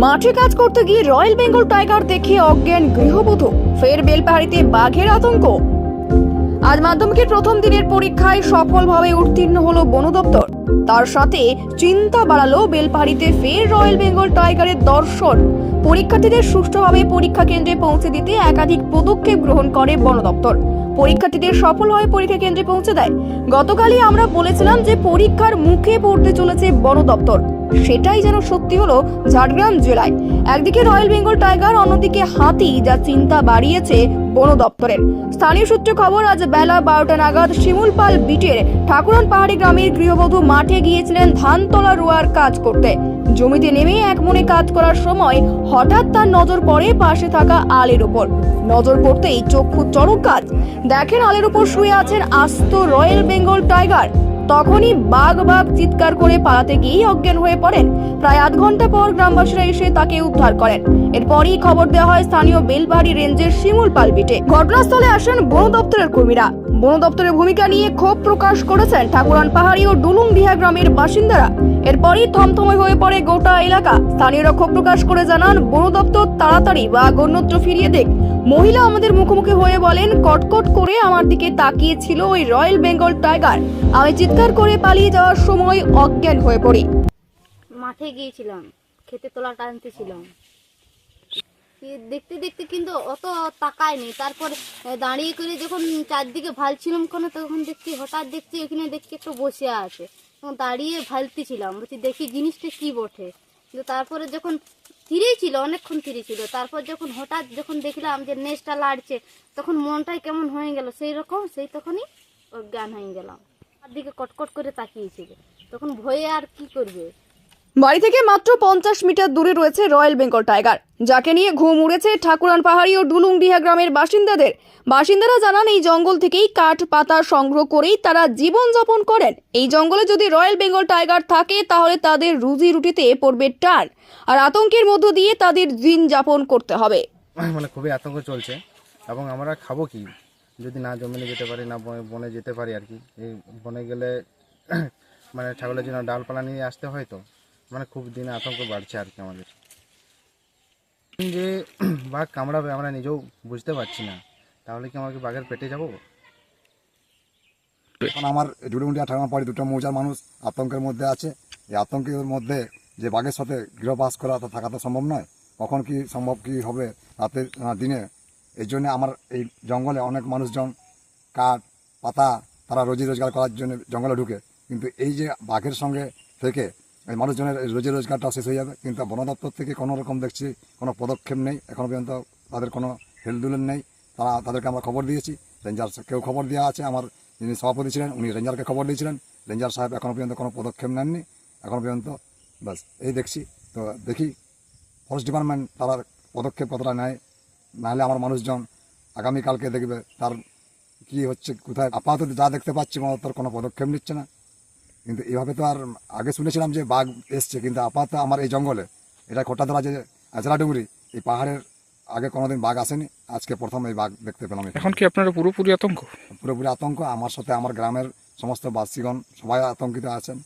মাঠে কাজ করতে গিয়ে রয়্যাল বেঙ্গল টাইগার দেখে অজ্ঞান গৃহবধূ। ফের বেলপাহাড়িতে বাঘের আতঙ্ক। আজ মাধ্যমিকের প্রথম দিনের পরীক্ষায় সফলভাবে উত্তীর্ণ হলো বন দপ্তর। তার সাথে চিন্তা বাড়ালো বেলপাহাড়িতে ফের রয়্যাল বেঙ্গল টাইগারের দর্শন। পরীক্ষার্থীদের সুষ্ঠুভাবে পরীক্ষা কেন্দ্রে পৌঁছে দিতে একাধিক পদক্ষেপ গ্রহণ করে বন দপ্তর। পরীক্ষার্থীদের সফলভাবে পরীক্ষা কেন্দ্রে পৌঁছে দেয়। গতকালই আমরা বলেছিলাম যে পরীক্ষার মুখে পড়তে চলেছে বন দপ্তর। সেটাই যেন সত্যি হলো ঝাড়গ্রাম জেলায়। একদিকে রয়্যাল বেঙ্গল টাইগার, অন্যদিকে হাতি, যা চিন্তা বাড়িয়েছে বন দপ্তরের। স্থানীয় সূত্রে খবর, আজ বেলা বারোটা নাগাদ শিমুলপাল বিটের ঠাকুরন পাহাড়ি গ্রামের গৃহবধূ মাঠে গিয়েছিলেন ধান তোলা রোয়ার কাজ করতে। জমিতে নেমে এক মনে কাজ করার সময় হঠাৎ তার নজর পড়ে পাশে থাকা আলের উপর নজর পড়তেই চক্ষু চড়ক কাজ। দেখেন আলের উপর শুয়ে আছেন আস্ত রয়্যাল বেঙ্গল টাইগার। তখনই বাঘ বাঘ চিৎকার করে পালাতে গিয়েই অজ্ঞান হয়ে পড়েন। প্রায় আধ ঘণ্টা পর গ্রামবাসীরা এসে তাকে উদ্ধার করেন। এরপরই খবর দেওয়া হয় স্থানীয় বেলবাড়ি রেঞ্জের শিমুল পালবিটে। ঘটনাস্থলে আসেন বন দপ্তরের কর্মীরা। বন দপ্তরের ভূমিকা নিয়ে ক্ষোভ প্রকাশ করেছেন ঠাকুরান পাহাড়ি ও ডুলুং বিহা গ্রামের বাসিন্দারা। এরপরই থমথমে হয়ে পড়ে গোটা এলাকা। স্থানীয়রা ক্ষোভ প্রকাশ করে জানান, বন দপ্তর তাড়াতাড়ি বা অন্যত্র ফিরিয়ে দেখ মহিলা আমাদের মুখোমুখি হয়ে বলেন, কটকট করে আমার দিকে তাকিয়েছিল ওই রয়্যাল বেঙ্গল টাইগার। আমি চিৎকার করে পালিয়ে যাওয়ার সময় অজ্ঞান হয়ে পড়ি। মাঠে গিয়েছিলাম, খেতে তোলা টানতেছিলাম দেখতে দেখতে কিন্তু অত তাকায়নি। তারপর দাঁড়িয়ে করে যখন চারদিকে ভালছিলাম কোনো, তখন দেখছি, হঠাৎ দেখছি ওখানে দেখছি একটু বসে আছে। দাঁড়িয়ে ভালতেছিলাম বলছি, দেখি জিনিসটা কি বটে? কিন্তু তারপরে যখন তীরেই ছিল অনেকক্ষণ তীরে ছিল তারপর যখন হঠাৎ যখন দেখলাম যে নেসটা লাড়ছে, তখন মনটাই কেমন হয়ে গেল, সেই রকম, সেই তখনই জ্ঞান হয়ে গেলাম। তার দিকে কটকট করে তাকিয়েছিল। তখন ভয়ে আর কি করবে? বাড়ি থেকে মাত্র পঞ্চাশ মিটার দূরে রয়েছে রয়্যাল বেঙ্গল টাইগার। যাকে নিয়ে ঘুম উড়েছে ঠাকুরান পাহাড়ি ও ডুলুংডিহা গ্রামের বাসিন্দাদের। বাসিন্দারা জানান, এই জঙ্গল থেকেই কাঠ, পাতা সংগ্রহ করেই তারা জীবন যাপন করেন। এই জঙ্গলে যদি রয়্যাল বেঙ্গল টাইগার থাকে, তাহলে তাদের রুজি রুটিতে পড়বে টান। আর আতঙ্কের মধ্য দিয়ে তাদের দিন যাপন করতে হবে। মানে খুবই আতঙ্ক চলছে। এবং আমরা খাব কি? যদি না জমিনে যেতে পারি, না বনে- বনে যেতে পারি আর কি। এই বনে গেলে মানে ছাগলের জন্য ডালপালা নিয়ে আসতে হয় তো। মানে খুব দিনে আতঙ্ক বাড়ছে আর কি আমাদের। যে বাঘ কামড়াবে আমরা নিজেও বুঝতে পারছি না। তাহলে কি আমরা কি বাঘের পেটে যাব? এখন আমার ডুডুমুন্ডিয়া ঠাকুমাপাড়ি দুটো মৌজার মানুষ আতঙ্কের মধ্যে আছে। এই আতঙ্কের মধ্যে যে বাঘের সাথে গৃহবাস করা তো থাকা তো সম্ভব নয়। কখন কি সম্ভব কি হবে রাতে আহ, দিনে? এই জন্য আমার এই জঙ্গলে অনেক মানুষজন কাঠ পাতা তারা রোজি রোজগার করার জন্য জঙ্গলে ঢুকে। কিন্তু এই যে বাঘের সঙ্গে থেকে মানুষজনের রোজি রোজগারটা শেষ হয়ে যাবে। কিন্তু বন দপ্তর থেকে কোনো রকম দেখছি কোনো পদক্ষেপ নেই। এখনও পর্যন্ত তাদের কোনো হেলদুলেন নেই। তারা তাদেরকে আমরা খবর দিয়েছি। রেঞ্জার কেউ খবর দেওয়া আছে। আমার যিনি সভাপতি ছিলেন, উনি রেঞ্জারকে খবর দিয়েছিলেন। রেঞ্জার সাহেব এখনও পর্যন্ত কোনো পদক্ষেপ নেননি। এখনও পর্যন্ত ব্যাস, এই দেখছি। তো দেখি, ফরেস্ট ডিপার্টমেন্ট তারা পদক্ষেপ কতটা নেয়। নাহলে আমার মানুষজন আগামীকালকে দেখবে তার কি হচ্ছে, কোথায়। আপাতত যা দেখতে পাচ্ছি মনে তার কোনো পদক্ষেপ নিচ্ছে না। কিন্তু এভাবে তো আর আগে শুনেছিলাম যে বাঘ এসছে কিন্তু আপাতত আমার এই জঙ্গলে এটা খোটাধরা যে আজরা ডুবুরি এই পাহাড়ের আগে কোনোদিন বাঘ আসেনি আজকে প্রথম এই বাঘ দেখতে পেলাম। এখন কি আপনারা পুরোপুরি আতঙ্ক পুরোপুরি আতঙ্ক আমার সাথে আমার গ্রামের সমস্ত বাসীগণ সবাই আতঙ্কিত আছেন